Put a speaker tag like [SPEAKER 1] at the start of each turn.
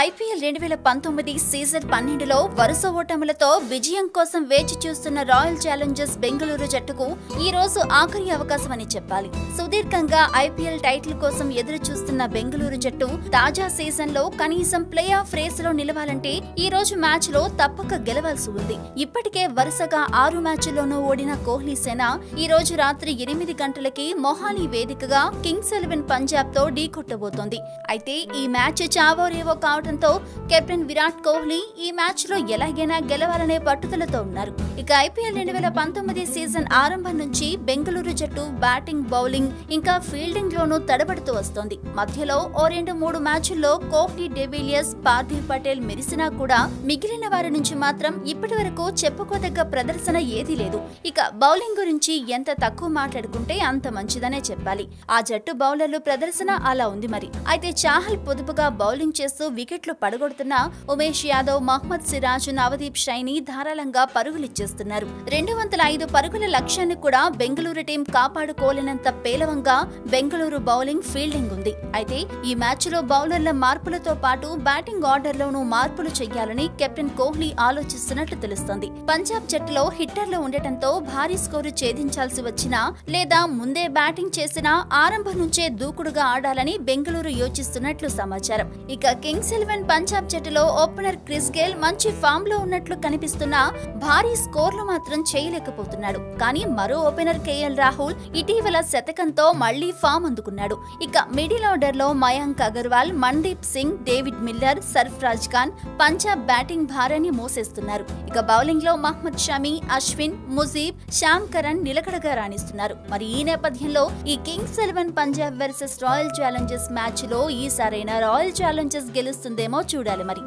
[SPEAKER 1] IPL రెండు వేల పంతొమ్మిది సీజన్ పన్నెండులో వరుస ఓటములతో విజయం కోసం వేచి చూస్తున్న రాయల్ ఛాలెంజర్స్ బెంగళూరు జట్టుకు ఈ రోజు ఆఖరి అవకాశం అని చెప్పాలి. సుదీర్ఘంగా ఐపీఎల్ టైటిల్ కోసం ఎదురు చూస్తున్న బెంగళూరు జట్టు తాజా సీజన్లో కనీసం ప్లే ఆఫ్ రేస్లో నిలవాలంటే ఈ రోజు మ్యాచ్లో తప్పక గెలవాల్సి ఉంది. ఇప్పటికే వరుసగా ఆరు మ్యాచ్ల్లోనూ ఓడిన కోహ్లీ సేన ఈ రోజు రాత్రి ఎనిమిది గంటలకి మొహాలీ వేదికగా కింగ్స్ ఎలెవెన్ పంజాబ్తో ఢీకొట్టబోతోంది. అయితే ఈ మ్యాచ్ చావోరేవో tentu కెప్టెన్ విరాట్ కోహ్లీ ఈ మ్యాచ్లో ఎలాగైనా గెలవాలనే పట్టుదలతో ఉన్నారు. ఇక ఐపీఎల్ రెండు వేల పంతొమ్మిది సీజన్ ఆరంభం నుంచి బెంగళూరు జట్టు బ్యాటింగ్ బౌలింగ్ ఇంకా ఫీల్డింగ్ లోనూ తడబడుతూ వస్తోంది. మధ్యలో ఓ రెండు మూడు మ్యాచ్ల్లో కోహ్లీ డెవిలియర్స్ పార్థివ్ పటేల్ మెరిసినా కూడా మిగిలిన వారి నుంచి మాత్రం ఇప్పటి వరకు చెప్పుకోదగ్గ ప్రదర్శన ఏదీ లేదు. ఇక బౌలింగ్ గురించి ఎంత తక్కువ మాట్లాడుకుంటే అంత మంచిదనే చెప్పాలి. ఆ జట్టు బౌలర్లు ప్రదర్శన అలా ఉంది మరి. అయితే చాహల్ పొదుపుగా బౌలింగ్ చేస్తూ వికెట్లు పడగొడుతున్న ఉమేష్ యాదవ్ మహ్మద్ సిరాజ్ నవదీప్ షైని ధారాళంగా పరుగులిచ్చేస్తున్నారు రెండు వందల ఐదు పరుగుల లక్ష్యాన్ని కూడా బెంగళూరు టీం కాపాడుకోలేనంత పేలవంగా బెంగళూరు బౌలింగ్ ఫీల్డింగ్ ఉంది. అయితే ఈ మ్యాచ్లో బౌలర్ల మార్పులతో పాటు బ్యాటింగ్ ఆర్డర్లోనూ మార్పులు చేయాలని కెప్టెన్ కోహ్లీ ఆలోచిస్తున్నట్లు తెలుస్తోంది. పంజాబ్ జట్టులో హిట్టర్లు ఉండటంతో భారీ స్కోరు ఛేదించాల్సి వచ్చినా లేదా ముందే బ్యాటింగ్ చేసినా ఆరంభం నుంచే దూకుడుగా ఆడాలని బెంగళూరు యోచిస్తున్నట్లు సమాచారం. ఇక కింగ్స్ ఎలెవెన్ పంజాబ్ జట్టులో ఓపెనర్ క్రిస్ గేల్ మంచి ఫామ్లో ఉన్నట్లు కనిపిస్తున్నా భారీ స్కోర్లు మాత్రం చేయలేకపోతున్నాడు. కానీ మరో ఓపెనర్ కేఎల్ రాహుల్ ఇటీవల శతకంతో మళ్ళీ ఫామ్ అందుకున్నాడు. ఇక మిడిల్ ఆర్డర్లో Mayank Agarwal Mandeep Singh David Miller Sarfaraz Khan Punjab batting భారాన్ని మోసేస్తున్నారు. ఇక బౌలింగ్లో మహ్మద్ షమి అశ్విన్ ముజీబ్ శ్యామ్ కరణ్ నిలకడగా రాణిస్తున్నారు. మరి ఈ నేపథ్యంలో ఈ Kings Eleven Punjab versus Royal Challengers మ్యాచ్లో ఈసారైనా రాయల్ ఛాలెంజర్స్ గెలుస్తుందేమో చూడాలి. మరి